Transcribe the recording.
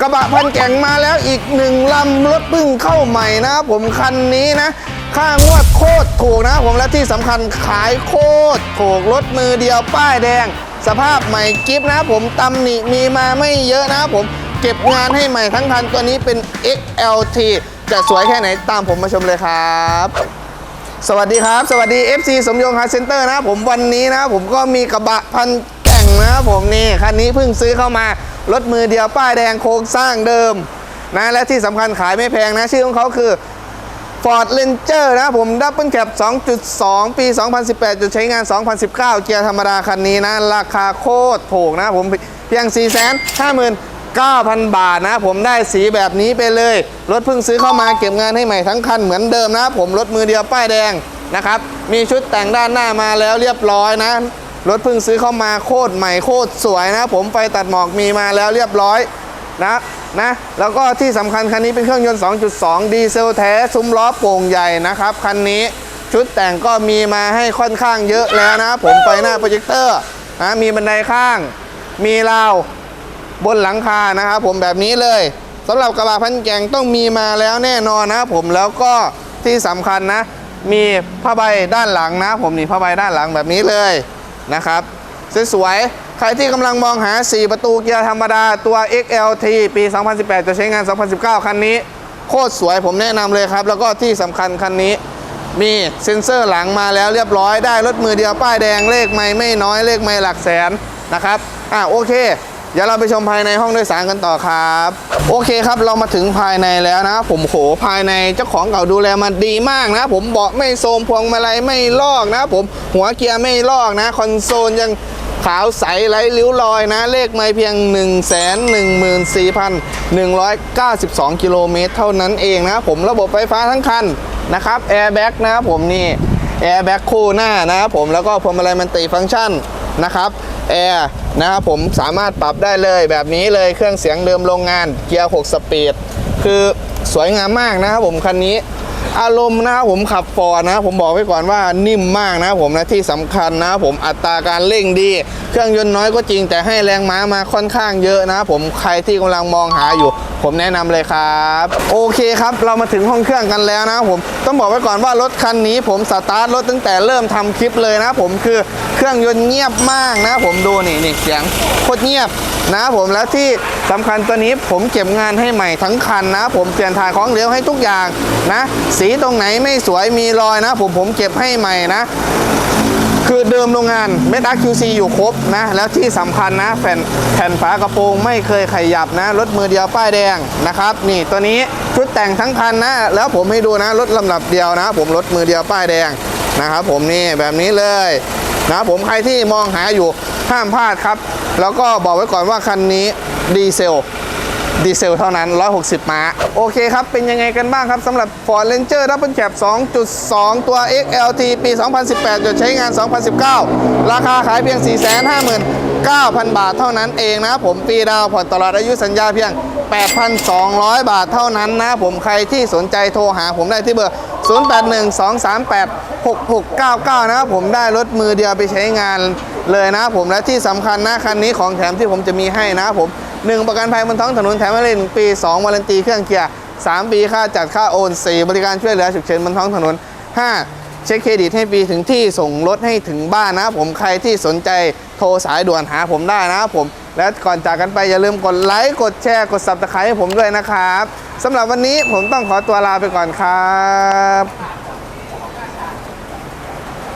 กระบะพันแก่งมาแล้วอีกหนึ่งลำรถพึ่งเข้าใหม่นะผมคันนี้นะ ค่างวดโคตรถูกนะผมและที่สำคัญขายโคตรถูกรถมือเดียวป้ายแดง สภาพใหม่กิฟนะผมตำหนิมีมาไม่เยอะนะผมเก็บงานให้ใหม่ทั้งคันตัวนี้เป็น XLT จะสวยแค่ไหนตามผมมาชมเลยครับสวัสดีครับ สวัสดี FC สมยงคาร์เซ็นเตอร์นะผมวันนี้นะผมก็มีกระบะพัน นะครับผมนี่คันนี้เพิ่งซื้อเข้ามารถมือเดียวป้ายแดงโครงสร้างเดิมนะและที่สำคัญขายไม่แพงนะชื่อของเขาคือ Ford Ranger นะผมดับเบิลแคป2.2 ปี 2018จุดใช้งาน 2019 เกียร์ธรรมดาคันนี้นะ ราคาโคตรถูกนะผมเพียง 459,000 บาทนะผมได้สีแบบนี้ไปเลย รถเพิ่งซื้อเข้ามาเก็บงานให้ใหม่ทั้งคันเหมือนเดิมนะผมรถมือเดียวป้ายแดงนะครับ มีชุดแต่งด้านหน้ามาแล้วเรียบร้อยนะ รถเพิ่งซื้อเข้ามาโคตรใหม่โคตรสวยนะผมไฟตัดหมอกมีมาแล้วเรียบร้อยนะนะแล้วก็ที่สำคัญคันนี้เป็นเครื่องยนต์ 2.2 ดีเซลแท้ ซุ้มล้อโป่งใหญ่นะครับคันนี้ชุดแต่งก็มีมาให้ค่อนข้างเยอะแล้วนะผมไฟหน้าโปรเจคเตอร์นะมีบันไดข้าง มีราวบนหลังคานะครับผมแบบนี้เลยสำหรับกระบะพันแกงต้องมีมาแล้วแน่นอนนะผมแล้วก็ที่สำคัญนะ มีผ้าใบด้านหลังนะ ผมนี่ผ้าใบด้านหลังแบบนี้เลย นะครับสวยๆใครที่กำลังมองหา 4 ประตูเกียร์ธรรมดาตัว XLT ปี 2018 จะใช้งาน 2019 คันนี้ โคตรสวยผมแนะนำเลยครับ แล้วก็ที่สำคัญคันนี้ มีเซ็นเซอร์หลังมาแล้วเรียบร้อยได้รถมือเดียวป้ายแดงเลขไม่ไม่น้อยเลขไม่หลักแสนนะครับอะโอเค เดี๋ยวเราไปชมภายในห้องโดยสารกันต่อครับ โอเคครับเรามาถึงภายในแล้วนะ ผมโหภายในเจ้าของเก่าดูแลมาดีมากนะ ผมเบาะไม่โทมพวงมาลัยไม่ลอกนะ ผมหัวเกียร์ไม่ลอกนะ คอนโซลยังขาวใสไร้ริ้วรอยนะ เลขไม่เพียง 1 1 4 1 9 2 กิโลเมตรเท่านั้นเองนะผมระบบไฟฟ้าทั้งคันนะครับแอร์แบ็กนะผมนี่แอร์แบ็กคู่หน้านะผมแล้วก็พวงมาลัยมันติฟังก์ชันนะครับ แอร์นะครับผมสามารถปรับได้เลยแบบนี้เลยเครื่องเสียงเดิมโรงงานเกียร์ 6 สปีด คือสวยงามมากนะครับผมคันนี้ อารมณ์นะครับผมขับฟอร์นะผมบอกไว้ก่อนว่านิ่มมากนะผมนะที่สำคัญนะผมอัตราการเร่งดี เครื่องยนต์น้อยก็จริงแต่ให้แรงม้ามาค่อนข้างเยอะนะผมใครที่กำลังมองหาอยู่ ผมแนะนำเลยครับ โอเคครับ เรามาถึงห้องเครื่องกันแล้วนะผมต้องบอกไว้ก่อนว่ารถคันนี้ ผมสตาร์ทรถตั้งแต่เริ่มทำคลิปเลยนะผมคือเครื่องยนต์เงียบมากนะผมดูนี่นี่เสียงโคตรเงียบนะผมแล้วที่สำคัญตัวนี้ผมเก็บงานให้ใหม่ทั้งคันนะ ผมเปลี่ยนถ่ายของเหลวให้ทุกอย่างนะสีตรงไหนไม่สวยมีรอยนะ ผมผมเก็บให้ใหม่นะ คือเดิมโรงงานเม็ด QC อยู่ครบนะ แล้วที่สำคัญนะ แผ่นแผ่นฝากระโปรงไม่เคยขยับนะ รถมือเดียวป้ายแดงนะครับ นี่ตัวนี้ชุดแต่งทั้งคันนะ แล้วผมให้ดูนะรถลำดับเดียวนะ ผมรถมือเดียวป้ายแดงนะครับผมนี่แบบนี้เลยนะผมใครที่มองหาอยู่ห้ามพลาดครับ แล้วก็บอกไว้ก่อนว่าคันนี้ดีเซล ดีเซลเท่านั้น 160 ม้า โอเคครับ เป็นยังไงกันบ้างครับสำหรับ Ford Ranger Double Cab 2.2 ตัว XLT ปี 2018จะใช้งาน 2019 ราคาขายเพียง 459,000 บาทเท่านั้นเองนะผมปีดาวผ่อนตลอดอายุสัญญาเพียง 8,200 บาทเท่านั้นนะผมใครที่สนใจโทรหาผมได้ที่เบอร์ 0812386699 นะครับผมได้รถมือเดียวไปใช้งานเลยนะผมและที่สำคัญนะคันนี้ของแถมที่ผมจะมีให้นะผม 1 ประกันภัยบนท้องถนนแถมให้เลย1ปี 2วารันตีเครื่องเกียร์ 3 ปีค่าจัดค่าโอน 4 บริการช่วยเหลือฉุกเฉินบนท้องถนน 5 เช็คเครดิตให้ฟรีถึงที่ส่งรถให้ถึงบ้านนะผมใครที่สนใจโทรสายด่วนหาผมได้นะผม และก่อนจากกันไปอย่าลืมกดไลค์กดแชร์กด subscribe ให้ผมด้วยนะครับสำหรับวันนี้ผมต้องขอตัวลาไปก่อนครับ